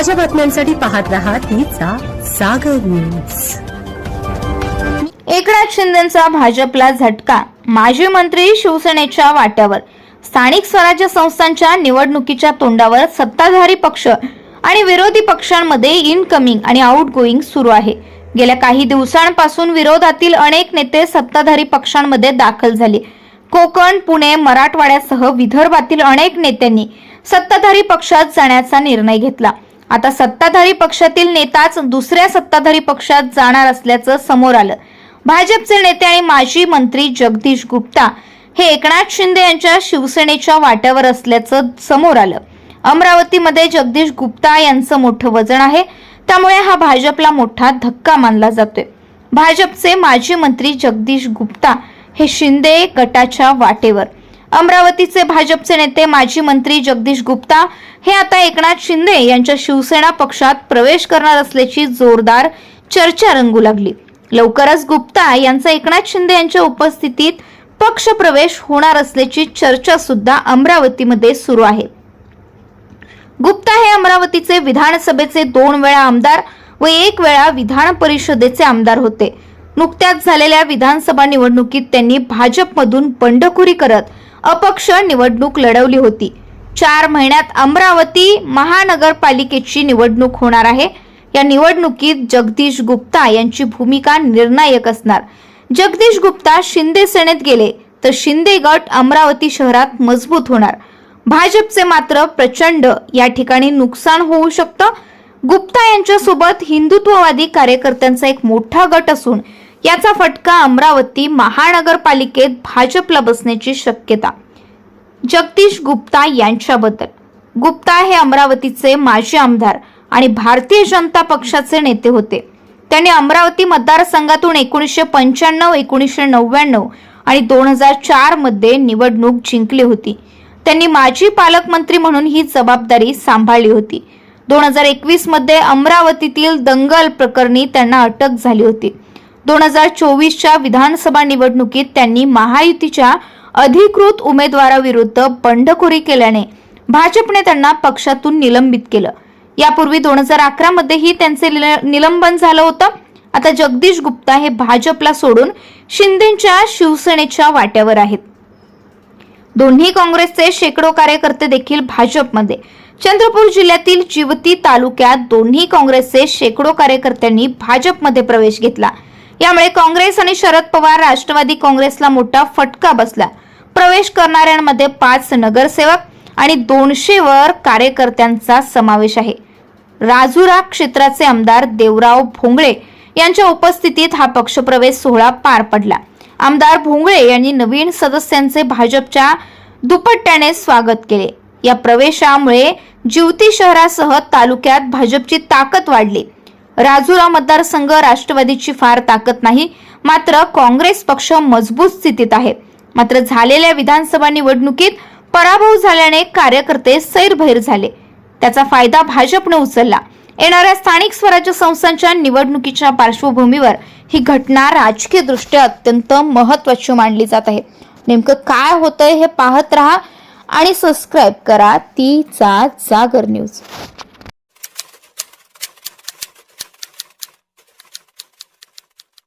ताज्या बातम्यांसाठी पाहत रहा तिचा सागर न्यूज. एकनाथ शिंदेचा भाजपला झटका माजी मंत्री शिवसेनेच्या वाट्यावर. स्थानिक स्वराज्य संस्थांच्या निवडणुकीच्या तोंडावर सत्ताधारी पक्ष आणि विरोधी पक्षांमध्ये इनकमिंग आणि आउटगोईंग सुरू आहे. गेल्या काही दिवसांपासून विरोधातील अनेक नेते सत्ताधारी पक्षांमध्ये दाखल झाले. कोकण पुणे मराठवाड्यासह विदर्भातील अनेक नेत्यांनी सत्ताधारी पक्षात जाण्याचा निर्णय घेतला. आता सत्ताधारी पक्षातील नेताच दुसऱ्या सत्ताधारी पक्षात जाणार असल्याचं समोर आलं. भाजपचे नेते आणि माजी मंत्री जगदीश गुप्ता हे एकनाथ शिंदे यांच्या शिवसेनेच्या वाट्यावर असल्याचं समोर आलं. अमरावतीमध्ये जगदीश गुप्ता यांचं मोठं वजन आहे त्यामुळे हा भाजपला मोठा धक्का मानला जातोय. भाजपचे माजी मंत्री जगदीश गुप्ता हे शिंदे गटाच्या वाटेवर. अमरावतीचे भाजपचे नेते माजी मंत्री जगदीश गुप्ता हे आता एकनाथ शिंदे यांच्या शिवसेना पक्षात प्रवेश करणार असल्याची जोरदार चर्चा रंगू लागली. लवकरच गुप्ता यांचा एकनाथ शिंदे यांच्या उपस्थितीत पक्ष प्रवेश होणार असल्याची चर्चा सुद्धा अमरावतीमध्ये सुरू आहे. गुप्ता हे अमरावतीचे विधानसभेचे दोन वेळा आमदार व एक वेळा विधान परिषदेचे आमदार होते. नुकत्याच झालेल्या विधानसभा निवडणुकीत त्यांनी भाजपमधून बंडखोरी करत अपक्ष निवडणूक लढवली होती. चार महिन्यात अमरावती महानगरपालिकेची निवडणूक होणार आहे. या निवडणुकीत जगदीश गुप्ता यांची भूमिका निर्णायक असणार. जगदीश गुप्ता शिंदे सेनेत गेले तर शिंदे गट अमरावती शहरात मजबूत होणार. भाजपचे मात्र प्रचंड या ठिकाणी नुकसान होऊ शकतं. गुप्ता यांच्यासोबत हिंदुत्ववादी कार्यकर्त्यांचा एक मोठा गट असून याचा फटका अमरावती महानगरपालिकेत भाजपला बसण्याची शक्यता. जगदीश गुप्ता यांच्याबद्दल. गुप्ता हे अमरावतीचे माजी आमदार आणि भारतीय जनता पक्षाचे नेते होते. त्यांनी अमरावती मतदारसंघातून एकोणीसशे पंच्याण्णव एकोणीसशे नव्याण्णव आणि दोन हजार चारमध्ये निवडणूक जिंकली होती. त्यांनी माजी पालकमंत्री म्हणून ही जबाबदारी सांभाळली होती. दोन हजार एकवीसमध्ये अमरावतीतील दंगल प्रकरणी त्यांना अटक झाली होती. दोन हजार चोवीसच्या विधानसभा निवडणुकीत त्यांनी महायुतीच्या अधिकृत उमेदवाराविरुद्ध बंडखोरी केल्याने भाजपने त्यांना पक्षातून निलंबित केलं. यापूर्वी दोन हजार अकरा मध्येही त्यांचे निलंबन झालं होतं. आता जगदीश गुप्ता हे भाजपला सोडून शिंदेच्या शिवसेनेच्या वाट्यावर आहेत. दोन्ही काँग्रेसचे शेकडो कार्यकर्ते देखील भाजपमध्ये. चंद्रपूर जिल्ह्यातील जिवती तालुक्यात दोन्ही काँग्रेसचे शेकडो कार्यकर्त्यांनी भाजपमध्ये प्रवेश घेतला. यामुळे काँग्रेस आणि शरद पवार राष्ट्रवादी काँग्रेसला मोठा फटका बसला. प्रवेश करणाऱ्यांमध्ये पाच नगरसेवक आणि दोनशे वर कार्यकर्त्यांचा समावेश आहे. राजुरा क्षेत्राचे आमदार देवराव भोंगळे यांच्या उपस्थितीत हा पक्षप्रवेश सोहळा पार पडला. आमदार भोंगळे यांनी नवीन सदस्यांचे भाजपच्या दुपट्ट्याने स्वागत केले. या प्रवेशामुळे जिवती शहरासह तालुक्यात भाजपची ताकद वाढली. राजुरा मतदारसंघ राष्ट्रवादीची फार ताकद नाही मात्र काँग्रेस पक्ष मजबूत स्थितीत आहे. मात्र झालेल्या विधानसभा निवडणुकीत पराभव झाल्याने कार्यकर्ते सैरभैर झाले. त्याचा फायदा भाजपने उचलला. येणाऱ्या स्थानिक स्वराज्य संस्थांच्या निवडणुकीच्या पार्श्वभूमीवर ही घटना राजकीय दृष्ट्या अत्यंत महत्वाची मानली जात आहे. नेमकं काय होतंय हे पाहत राहा आणि सबस्क्राईब करा. तीचा जागर न्यूज